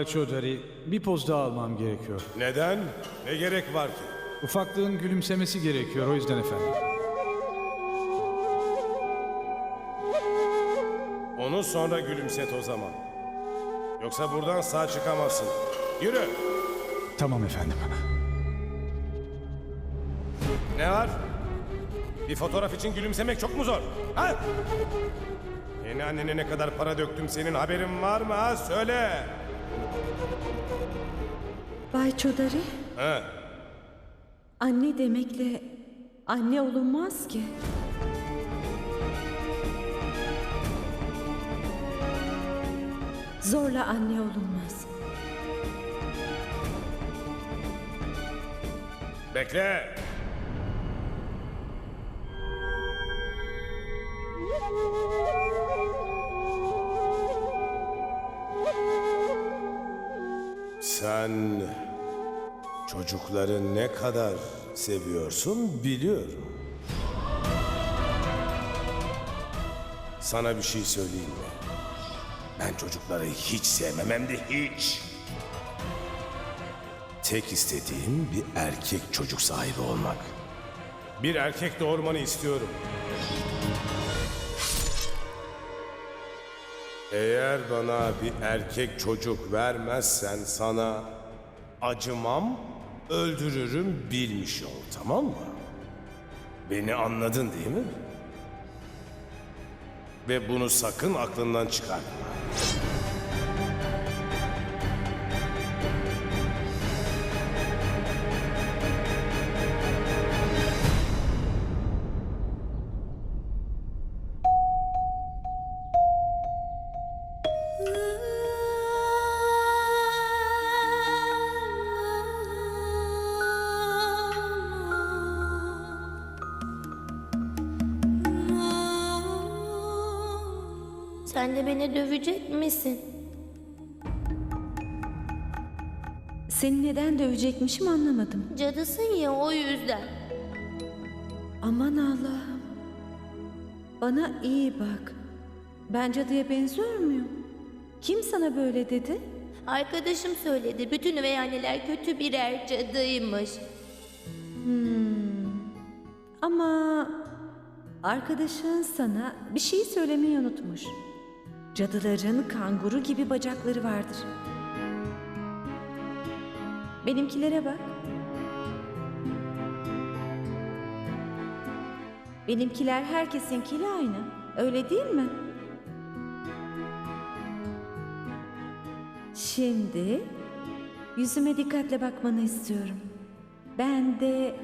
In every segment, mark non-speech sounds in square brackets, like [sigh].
Bay Chaudhary, bir poz daha almam gerekiyor. Neden? Ne gerek var ki? Ufaklığın gülümsemesi gerekiyor o yüzden efendim. Onu sonra gülümset o zaman. Yoksa buradan sağ çıkamazsın. Yürü. Tamam efendim. Ne var? Bir fotoğraf için gülümsemek çok mu zor? Ha? Yeni annene ne kadar para döktüm senin haberin var mı ha? Söyle. Bay Çodari, Ha? anne demekle anne olunmaz ki. Zorla anne olunmaz. Bekle. [laughs] Sen çocukları ne kadar seviyorsun biliyorum. Sana bir şey söyleyeyim mi? Ben çocukları hiç sevmem hem de hiç. Tek istediğim bir erkek çocuk sahibi olmak. Bir erkek doğurmanı istiyorum. Eğer bana bir erkek çocuk vermezsen sana acımam, öldürürüm bilmiş ol tamam mı? Beni anladın değil mi? Ve bunu sakın aklından çıkarma. Sen de beni dövecek misin? Seni neden dövecekmişim anlamadım. Cadısın ya o yüzden. Aman Allah'ım. Bana iyi bak. Ben cadıya benziyor muyum? Kim sana böyle dedi? Arkadaşım söyledi. Bütün üvey anneler kötü birer cadıymış. Ama arkadaşın sana bir şey söylemeyi unutmuş. Cadıların kanguru gibi bacakları vardır. Benimkilere bak. Benimkiler herkesinkiyle aynı. Öyle değil mi? Şimdi yüzüme dikkatle bakmanı istiyorum. Ben de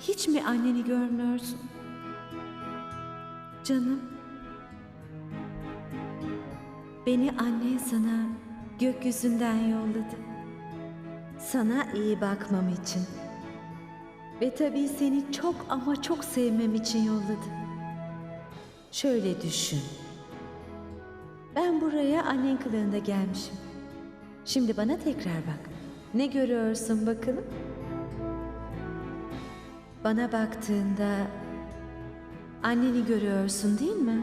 hiç mi anneni görmüyorsun? Canım. Beni annen sana gökyüzünden yolladı. Sana iyi bakmam için. Ve tabii seni çok ama çok sevmem için yolladı. Şöyle düşün. Ben buraya annen kılığında gelmişim. Şimdi bana tekrar bak. Ne görüyorsun bakalım? Bana baktığında anneni görüyorsun değil mi?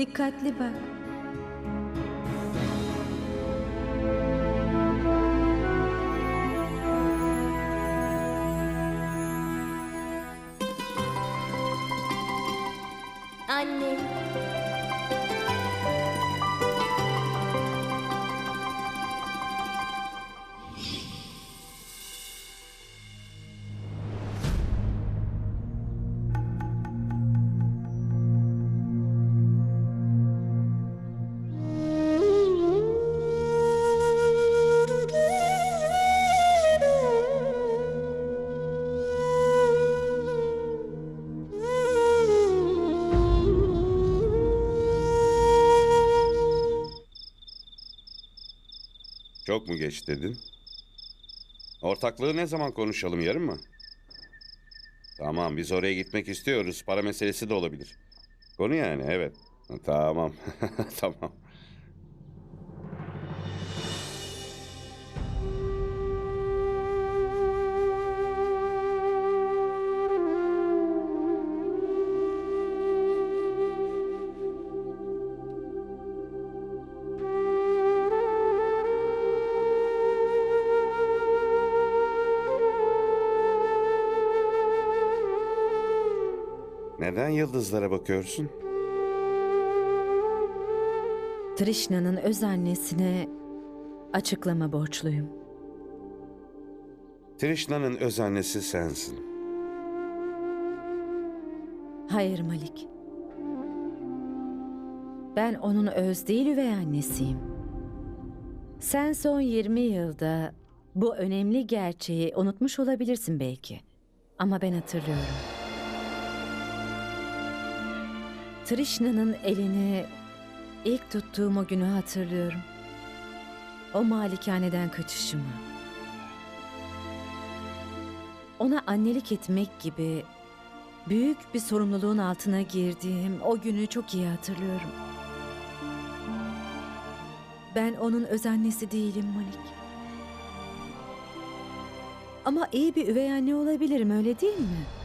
Dikkatli bak. Çok mu geç dedin? Ortaklığı ne zaman konuşalım yarın mı? Tamam biz oraya gitmek istiyoruz. Para meselesi de olabilir. Konu yani evet. Tamam. [laughs] tamam. Neden yıldızlara bakıyorsun? Trishna'nın öz annesine açıklama borçluyum. Trishna'nın öz annesi sensin. Hayır Malik. Ben onun öz değil üvey annesiyim. Sen son 20 yılda bu önemli gerçeği unutmuş olabilirsin belki. Ama ben hatırlıyorum. Trishna'nın elini ilk tuttuğum o günü hatırlıyorum. O malikaneden kaçışımı. Ona annelik etmek gibi büyük bir sorumluluğun altına girdiğim o günü çok iyi hatırlıyorum. Ben onun öz annesi değilim Malik. Ama iyi bir üvey anne olabilirim öyle değil mi?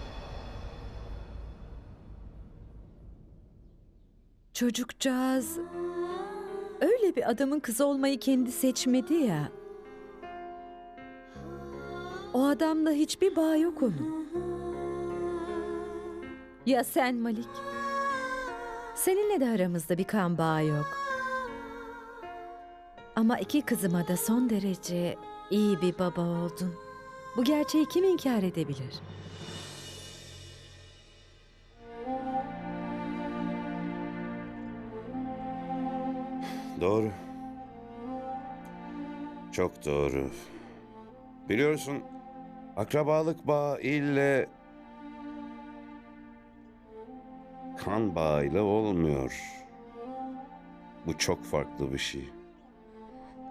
Çocukcağız öyle bir adamın kızı olmayı kendi seçmedi ya. O adamla hiçbir bağ yok onun. Ya sen Malik? Seninle de aramızda bir kan bağı yok. Ama iki kızıma da son derece iyi bir baba oldun. Bu gerçeği kim inkar edebilir? Doğru. Çok doğru. Biliyorsun, akrabalık bağı ille kan bağıyla olmuyor. Bu çok farklı bir şey.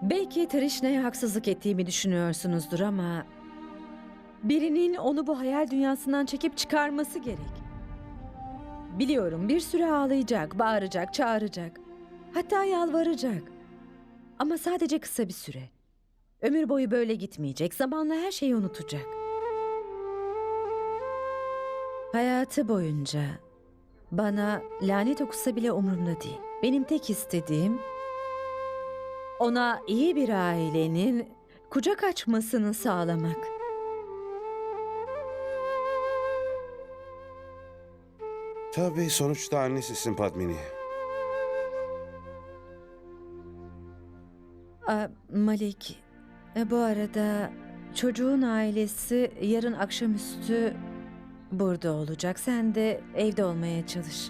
Belki Trişna'ya haksızlık ettiğimi düşünüyorsunuzdur ama... Birinin onu bu hayal dünyasından çekip çıkarması gerek. Biliyorum bir süre ağlayacak, bağıracak, çağıracak. Hatta yalvaracak. Ama sadece kısa bir süre. Ömür boyu böyle gitmeyecek. Zamanla her şeyi unutacak. Hayatı boyunca bana lanet okusa bile umurumda değil. Benim tek istediğim ona iyi bir ailenin kucak açmasını sağlamak. Tabii sonuçta annesisin Padmini. Aa, Malik, e, bu arada çocuğun ailesi yarın akşamüstü burada olacak. Sen de evde olmaya çalış.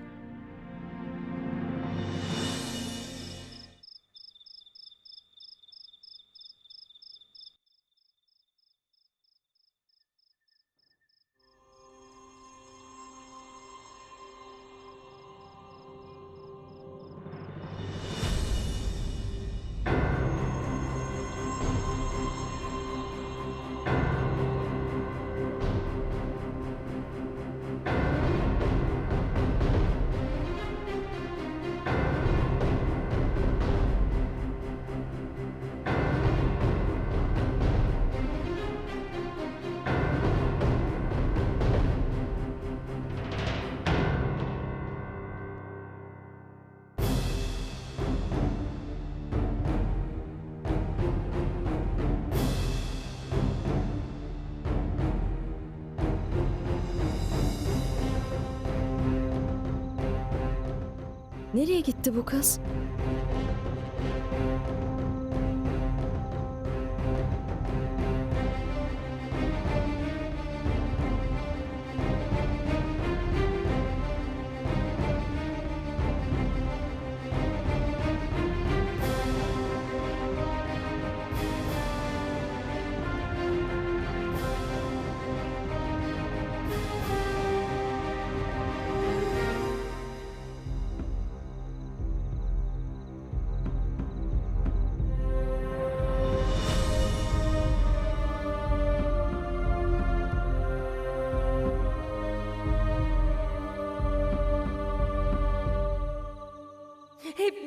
Nereye gitti bu kız?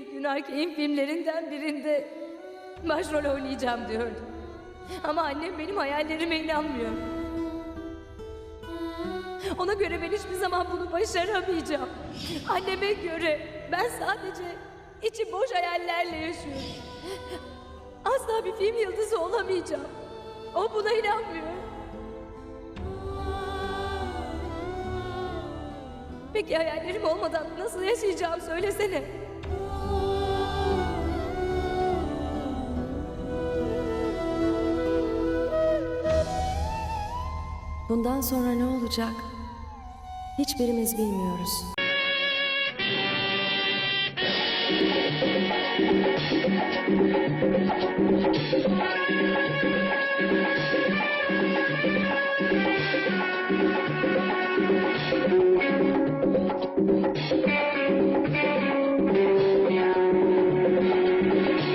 Bir gün filmlerinden birinde başrol oynayacağım diyordum. Ama annem benim hayallerime inanmıyor. Ona göre ben hiçbir zaman bunu başaramayacağım. Anneme göre ben sadece içi boş hayallerle yaşıyorum. Asla bir film yıldızı olamayacağım. O buna inanmıyor. Peki hayallerim olmadan nasıl yaşayacağım söylesene. Bundan sonra ne olacak? Hiçbirimiz bilmiyoruz.